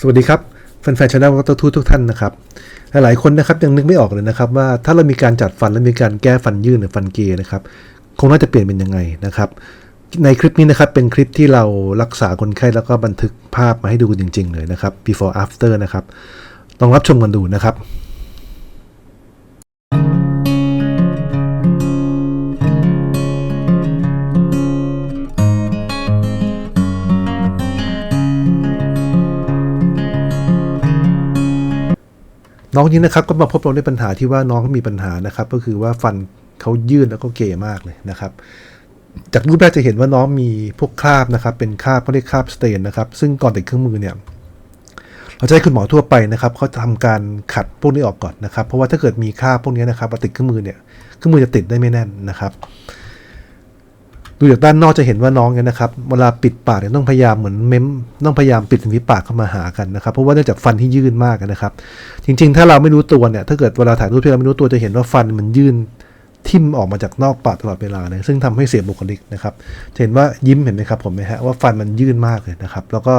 สวัสดีครับแฟนๆชาแนลวัตทูทุกท่านนะครับ หลายๆคนนะครับยังนึกไม่ออกเลยนะครับ ว่าถ้าเรามีการจัดฟันและมีการแก้ฟันยื่นหรือฟันเกยนะครับคงน่าจะเปลี่ยนเป็นยังไงนะครับ ในคลิปนี้นะครับเป็นคลิปที่เรารักษาคนไข้แล้วก็บันทึกภาพมาให้ดูจริง ๆ เลยนะครับ before after นะครับลองรับชมกันดูนะครับ น้องนี้นะครับก็มาพบเราในปัญหาที่ว่าน้องเขามีปัญหานะครับ ก็คือว่าฟันเขายื่นแล้วก็เกยมากเลยนะครับ จากรูปแรกจะเห็นว่าน้องมีพวกคราบนะครับ เป็นคราบเขาเรียกคราบสเตนนะครับ ซึ่งก่อนติดเครื่องมือเนี่ยเราจะให้คุณหมอทั่วไปนะครับเขาทำการขัดพวกนี้ออกก่อนนะครับ เพราะว่าถ้าเกิดมีคราบพวกนี้นะครับมาติดเครื่องมือเนี่ยเครื่องมือจะติดได้ไม่แน่นนะครับ ดูจากด้านนอกจะเห็นว่าน้องเนี่ยนะครับเวลาปิดปากเนี่ยต้องพยายามเหมือนเม้มต้องพยายามปิดริมฝีปากเข้ามาหากันนะครับเพราะว่าเนื่องจากฟันที่ยื่นมากนะครับ จริง ๆ ถ้าเราไม่รู้ตัวเนี่ยถ้าเกิดเวลาถ่ายรูปที่เราไม่รู้ตัวจะเห็นว่าฟันมันยื่นทิ่มออกมาจากนอกปากตลอดเวลาเลยซึ่งทำให้เสียบุคลิกนะครับจะเห็นว่ายิ้มเห็นไหมครับผมไหมฮะว่าฟันมันยื่นมากเลยนะครับ แล้วก็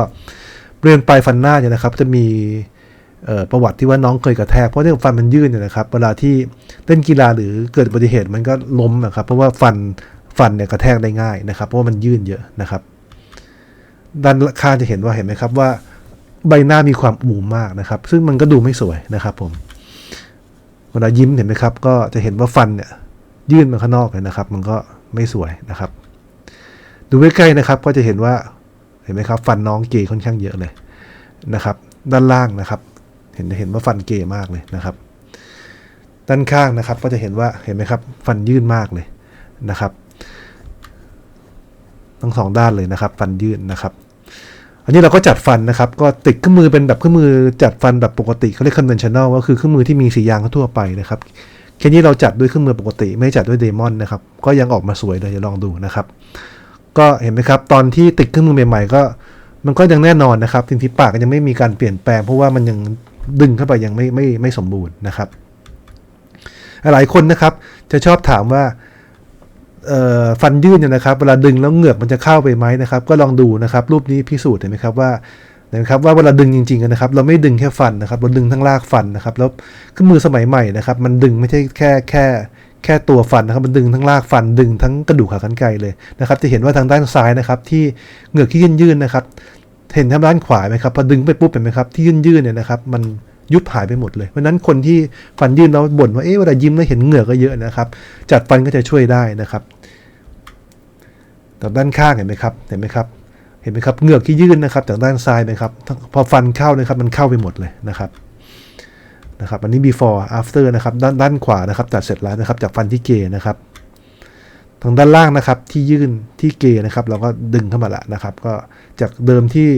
บริเวณปลายฟันหน้าเนี่ยนะครับ จะมีประวัติที่ว่าน้องเคยกระแทกเพราะเนื่องจากฟันมันยื่นเนี่ยนะครับ เวลาที่เล่นกีฬาหรือเกิดอุบัติเหตุมันก็ล้มนะครับ เพราะว่าฟัน ฟันเนี่ยกระแทกได้ง่ายนะครับ เพราะว่ามันยื่นเยอะนะครับ ด้านข้างจะเห็นว่าเห็นไหมครับว่าใบหน้ามีความอูมมากนะครับ ซึ่งมันก็ดูไม่สวยนะครับ ผมเวลายิ้มเห็นไหมครับ ก็จะเห็นว่าฟันเนี่ยยื่นมาข้างนอกเลยนะครับ มันก็ไม่สวยนะครับ ดูใกล้ๆนะครับ ก็จะเห็นว่าเห็นไหมครับ ฟันน้องเกยค่อนข้างเยอะเลยนะครับ ด้านล่างนะครับ เห็นเห็นว่าฟันเกยมากเลยนะครับ ด้านข้างนะครับ ก็จะเห็นว่าเห็นไหมครับ ฟันยื่นมากเลยนะครับ ทั้งสองด้านเลยนะครับ ฟันยื่นนะครับ อันนี้เราก็จัดฟันนะครับ ก็ติดเครื่องมือเป็นแบบเครื่องมือจัดฟันแบบปกติเขาเรียก conventional ก็คือเครื่องมือที่มีสียางทั่วไปนะครับแค่นี้เราจัดด้วยเครื่องมือปกติ ไม่จัดด้วยเดมอนนะครับ ก็ยังออกมาสวยเลยจะลองดูนะครับ ก็เห็นไหมครับ ตอนที่ติดเครื่องมือใหม่ๆ ก็ มันก็ยังแน่นอนนะครับทิมที่ปากก็ยังไม่มีการเปลี่ยนแปลง เพราะว่ามันยังดึงเข้าไปยังไม่ไม่ไม่สมบูรณ์นะครับ หลายคนนะครับ จะชอบถามว่า ฟันยื่นเนี่ยนะครับ เวลาดึงแล้วเหงือกมันจะเข้าไปไหมนะครับ ก็ลองดูนะครับ รูปนี้พิสูจน์เห็นไหมครับว่านไหมครับว่าเวลาดึงจริงๆนะครับ เราไม่ดึงแค่ฟันนะครับ เราดึงทั้งรากฟันนะครับ แล้วเครื่องมือสมัยใหม่นะครับ มันดึงไม่ใช่แค่แค่แค่ตัวฟันนะครับ มันดึงทั้งรากฟันดึงทั้งกระดูกขากรรไกรเลยนะครับ จะเห็นว่าทางด้านซ้ายนะครับ ที่เหงือกที่ยื่นๆนะครับ เห็นทางด้านขวาไหมครับ พอดึงไปปุ๊บเห็นไหมครับ ที่ยื่นๆเนี่ยนะครับ มัน ยุบหายไปหมดเลย เพราะนั้นคนที่ฟันยื่นแล้วบ่นว่าเอ๊ะเวลายิ้มแล้วเห็นเหงือกก็เยอะนะครับ จัดฟันก็จะช่วยได้นะครับจากด้านข้างเห็นไหมครับเห็นไหมครับเห็นไหมครับเหงือกที่ยื่นนะครับจากด้านซ้ายไหมครับพอฟันเข้านะครับมันเข้าไปหมดเลยนะครับนะครับอันนี้ before after นะครับด้านด้านขวานะครับจัดเสร็จแล้วนะครับจากฟันที่เกยนะครับทางด้านล่างนะครับที่ยื่นที่เกยนะครับเราก็ดึงเข้ามาละนะครับ ก็จากเดิมที่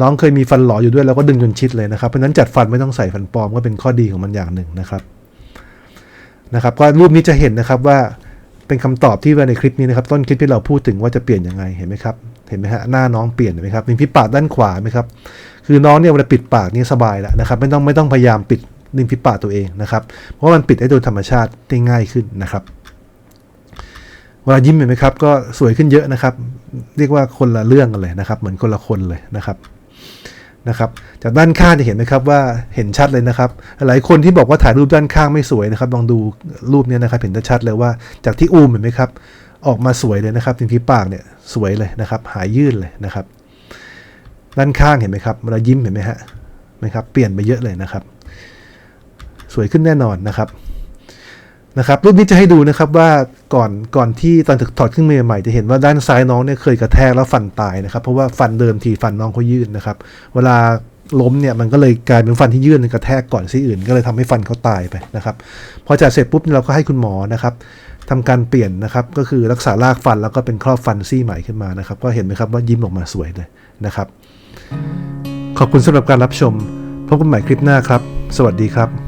น้องเคยมีฟันหลออยู่ด้วยเราก็ดึงจนชิดเลยนะครับ เพราะนั้นจัดฟันไม่ต้องใส่ฟันปลอมก็เป็นข้อดีของมันอย่างหนึ่งนะครับนะครับ ก็รูปนี้จะเห็นนะครับว่าเป็นคำตอบที่ว่าในคลิปนี้นะครับ ต้นคลิปที่เราพูดถึงว่าจะเปลี่ยนยังไงเห็นไหมครับเห็นไหมฮะหน้าน้องเปลี่ยนเห็นไหมครับริมฝีปากด้านขวาไหมครับคือน้องเนี่ยเวลาปิดปากนี่สบายแล้วนะครับ ไม่ต้องไม่ต้องพยายามปิดริมฝีปากตัวเองนะครับ เพราะว่ามันปิดได้โดยธรรมชาติได้ง่ายขึ้นนะครับเวลายิ้มเห็นไหมครับก็สวยขึ้นเยอะนะครับ เรียกว่าคนละเรื่องกันเลยนะครับ เหมือนคนละคนเลยนะครับ นะครับจากด้านข้างจะเห็นไหมครับว่าเห็นชัดเลยนะครับ หลายคนที่บอกว่าถ่ายรูปด้านข้างไม่สวยนะครับลองดูรูปเนี้นะครับเห็นชัดเลยว่าจากที่อูมเห็นไหมครับ ออกมาสวยเลยนะครับริมฝีปากเนี่ยสวยเลยนะครับ หายยื่นเลยนะครับ ด้านข้างเห็นไหมครับเวลายิ้มเห็นไหมฮะไหมครับเปลี่ยนไปเยอะเลยนะครับ สวยขึ้นแน่นอนนะครับ นะครับรูปนี้จะให้ดูนะครับว่าก่อนก่อนที่ตอนถอดเครื่องมือใหม่จะเห็นว่าด้านซ้ายน้องเนี่ยเคยกระแทกแล้วฟันตายนะครับ เพราะว่าฟันเดิมทีฟันน้องเขายื่นนะครับ เวลาล้มเนี่ยมันก็เลยกลายเป็นฟันที่ยื่นกระแทกก่อนซี่อื่น ก็เลยทำให้ฟันเขาตายไปนะครับพอจัดเสร็จปุ๊บเราก็ให้คุณหมอนะครับทำการเปลี่ยนนะครับก็คือรักษารากฟันแล้วก็เป็นครอบฟันซี่ใหม่ขึ้นมานะครับ ก็เห็นไหมครับว่ายิ้มออกมาสวยเลยนะครับ ขอบคุณสำหรับการรับชมพบกันใหม่คลิปหน้าครับ สวัสดีครับ